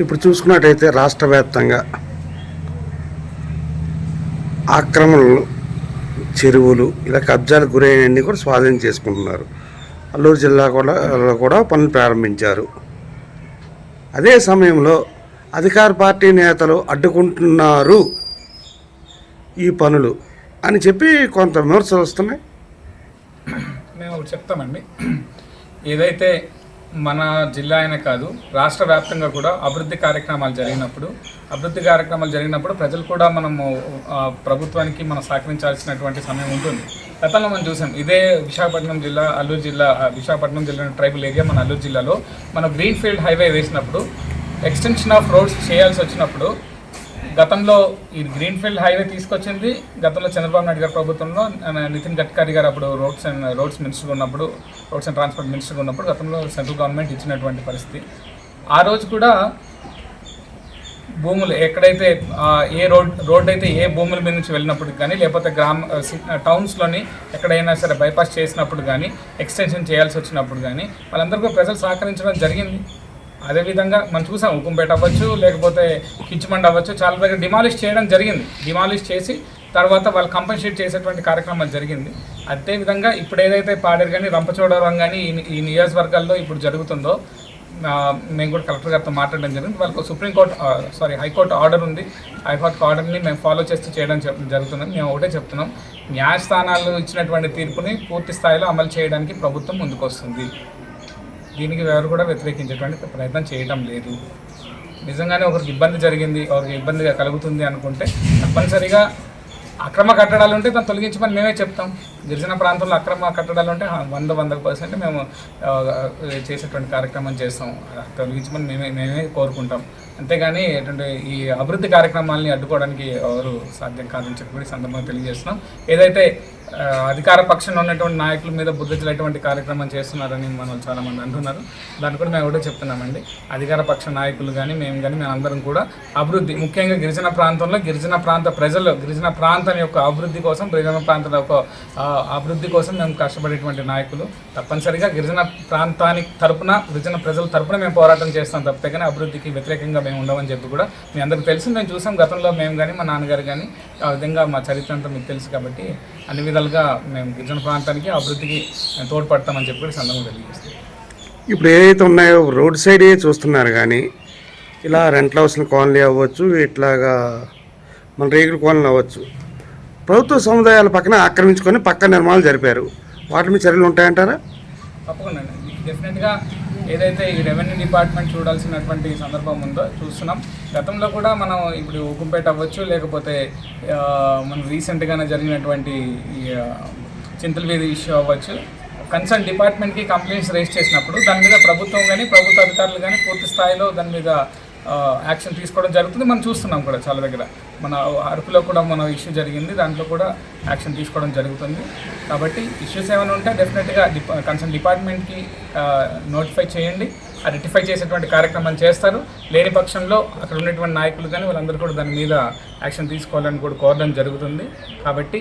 ఇప్పుడు చూసుకున్నట్టయితే రాష్ట్ర వ్యాప్తంగా ఆక్రమణలు చెరువులు ఇలా కబ్జాలకు గురైనవన్నీ కూడా స్వాధీనం చేసుకుంటున్నారు. అల్లూరు జిల్లా కూడా కూడా పనులు ప్రారంభించారు. అదే సమయంలో అధికార పార్టీ నేతలు అడ్డుకుంటున్నారు ఈ పనులు అని చెప్పి కొంత విమర్శలు వస్తున్నాయి. మేము చెప్తామండి. ఏదైతే మన జిల్లా అయినా కాదు రాష్ట్ర వ్యాప్తంగా కూడా అభివృద్ధి కార్యక్రమాలు జరిగినప్పుడు అభివృద్ధి కార్యక్రమాలు జరిగినప్పుడు ప్రజలు కూడా మనము ప్రభుత్వానికి మనం సహకరించాల్సినటువంటి సమయం ఉంటుంది. గతంలో మనం చూసాం ఇదే విశాఖపట్నం జిల్లా అల్లూరు జిల్లా విశాఖపట్నం జిల్లా ట్రైబల్ ఏరియా మన అల్లూరు జిల్లాలో మనం గ్రీన్ ఫీల్డ్ హైవే వేసినప్పుడు ఎక్స్టెన్షన్ ఆఫ్ రోడ్స్ చేయాల్సి వచ్చినప్పుడు గతంలో ఈ గ్రీన్ ఫీల్డ్ హైవే తీసుకొచ్చింది. గతంలో చంద్రబాబు నాయుడు గారి ప్రభుత్వంలో నితిన్ గడ్కరీ గారు అప్పుడు రోడ్స్ అండ్ రోడ్స్ మినిస్టర్గా ఉన్నప్పుడు రోడ్స్ అండ్ ట్రాన్స్పోర్ట్ మినిస్టర్గా ఉన్నప్పుడు గతంలో సెంట్రల్ గవర్నమెంట్ ఇచ్చినటువంటి పరిస్థితి. ఆ రోజు కూడా భూములు ఎక్కడైతే ఏ రోడ్ రోడ్ అయితే ఏ భూముల మీద నుంచి వెళ్ళినప్పుడు కానీ లేకపోతే గ్రామ సి- టౌన్స్లోని ఎక్కడైనా సరే బైపాస్ చేసినప్పుడు కానీ ఎక్స్టెన్షన్ చేయాల్సి వచ్చినప్పుడు కానీ వాళ్ళందరికీ ప్రజలు సహకరించడం జరిగింది. అదేవిధంగా మనం చూసాం ఉకుంపేట అవ్వచ్చు లేకపోతే కిచ్మండ్ అవ్వచ్చు చాలా దగ్గర డిమాలిష్ చేయడం జరిగింది. డిమాలిష్ చేసి తర్వాత వాళ్ళు కంపన్సేట్ చేసేటువంటి కార్యక్రమం జరిగింది. అదేవిధంగా ఇప్పుడు ఏదైతే పాడేరు కానీ రంపచోడవరం కానీ ఈ- నియోజకవర్గాల్లో ఇప్పుడు జరుగుతుందో మేము కూడా కలెక్టర్ గారితో మాట్లాడడం జరిగింది. వాళ్ళకు supreme court sorry high court order ఉంది. హైకోర్టు ఆర్డర్ని మేము ఫాలో చేస్తూ చేయడం జరుగుతుంది మేము ఒకటే చెప్తున్నాం. న్యాయస్థానాలు ఇచ్చినటువంటి తీర్పుని పూర్తి స్థాయిలో అమలు చేయడానికి ప్రభుత్వం ముందుకొస్తుంది. దీనికి ఎవరు కూడా వ్యతిరేకించేటువంటి ప్రయత్నం చేయడం లేదు. నిజంగానే ఒకరికి ఇబ్బంది జరిగింది ఒకరికి ఇబ్బంది కలుగుతుంది అనుకుంటే తప్పనిసరిగా అక్రమ కట్టడాలు ఉంటే దాన్ని తొలగించమని మేమే చెప్తాం. గిరిజన ప్రాంతంలో అక్రమ కట్టడాలు ఉంటే వంద వంద పర్సెంట్ మేము చేసేటువంటి కార్యక్రమం చేస్తాం. తొలగించమని మేమే మేమే కోరుకుంటాం. అంతేగాని ఎటువంటి ఈ అభివృద్ధి కార్యక్రమాలని అడ్డుకోవడానికి ఎవరు సాధ్యం కాదని చెప్పి సందర్భంగా తెలియజేస్తున్నాం. ఏదైతే అధికార పక్షంలో ఉన్నటువంటి నాయకుల మీద బుద్ధించేటువంటి కార్యక్రమం చేస్తున్నారని మనం చాలా మంది అంటున్నారు. దాన్ని కూడా మేము కూడా చెప్తున్నామండి. అధికార పక్ష నాయకులు కానీ మేము కానీ మేము అందరం కూడా అభివృద్ధి ముఖ్యంగా గిరిజన ప్రాంతంలో గిరిజన ప్రాంత ప్రజలు గిరిజన ప్రాంతం యొక్క అభివృద్ధి కోసం గిరిజన ప్రాంతం యొక్క అభివృద్ధి కోసం మేము కష్టపడేటువంటి నాయకులు. తప్పనిసరిగా గిరిజన ప్రాంతానికి తరపున గిరిజన ప్రజల తరపున మేము పోరాటం చేస్తాం తప్పితే కానీ అభివృద్ధికి వ్యతిరేకంగా మేము ఉండమని చెప్పి కూడా మీ అందరికీ తెలిసి. మేము చూసాం గతంలో మేము కానీ మా నాన్నగారు కానీ ఆ విధంగా మా చరిత్ర అంతా మీకు తెలుసు కాబట్టి అన్ని విధాలుగా మేము గిరిజన ప్రాంతానికి అభివృద్ధికి తోడ్పడతామని చెప్పి కూడా ఈ సందర్భంగా తెలియజేస్తాం ఇప్పుడు ఏదైతే ఉన్నాయో రోడ్ సైడే చూస్తున్నారు కానీ ఇలా రెంట్ల హౌస్ల కాలనీ అవ్వచ్చు ఇట్లాగా మన రేగుల కాలనీ అవ్వచ్చు. ప్రభుత్వ సముదాయాల పక్కన ఆక్రమించుకొని పక్క నిర్మాణాలు జరిపారు. వాటి మీద చర్యలు ఉంటాయంటారా? తప్పకుండా డెఫినెట్గా ఏదైతే ఈ రెవెన్యూ డిపార్ట్మెంట్ చూడాల్సినటువంటి సందర్భం ఉందో చూస్తున్నాం. గతంలో కూడా మనం ఇప్పుడు ఉకుంపేట అవ్వచ్చు లేకపోతే మనం రీసెంట్గానే జరిగినటువంటి చింతల వీధి ఇష్యూ అవ్వచ్చు. కన్సర్న్ డిపార్ట్మెంట్కి కంప్లైంట్స్ రేస్ చేసినప్పుడు దాని మీద ప్రభుత్వం కానీ ప్రభుత్వ అధికారులు కానీ పూర్తి స్థాయిలో దాని మీద యాక్షన్ తీసుకోవడం జరుగుతుంది. మనం చూస్తున్నాం కూడా చాలా దగ్గర. మన అరకులో కూడా మన ఇష్యూ జరిగింది. దాంట్లో కూడా యాక్షన్ తీసుకోవడం జరుగుతుంది. కాబట్టి ఇష్యూస్ ఏమైనా ఉంటే డెఫినెట్గా డిపా కన్సర్న్ డిపార్ట్మెంట్కి నోటిఫై చేయండి. ఆ రెక్టిఫై చేసేటువంటి కార్యక్రమం చేస్తారు. లేని పక్షంలో అక్కడ ఉన్నటువంటి నాయకులు కానీ వాళ్ళందరూ కూడా దాని మీద యాక్షన్ తీసుకోవాలని కూడా కోరడం జరుగుతుంది. కాబట్టి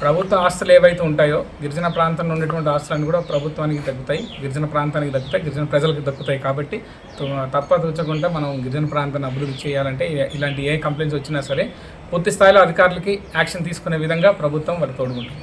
ప్రభుత్వ ఆస్తులు ఏవైతే ఉంటాయో గిరిజన ప్రాంతంలో ఉన్నటువంటి ఆస్తులన్నీ కూడా ప్రభుత్వానికి దక్కుతాయి గిరిజన ప్రాంతానికి దక్కుతాయి గిరిజన ప్రజలకు దక్కుతాయి కాబట్టి తో- తప్ప తూచకుండా మనం గిరిజన ప్రాంతాన్ని అభివృద్ధి చేయాలంటే ఇలాంటి ఏ కంప్లైంట్స్ వచ్చినా సరే పూర్తి స్థాయిలో అధికారులకి యాక్షన్ తీసుకునే విధంగా ప్రభుత్వం వాళ్ళు తోడుకుంటుంది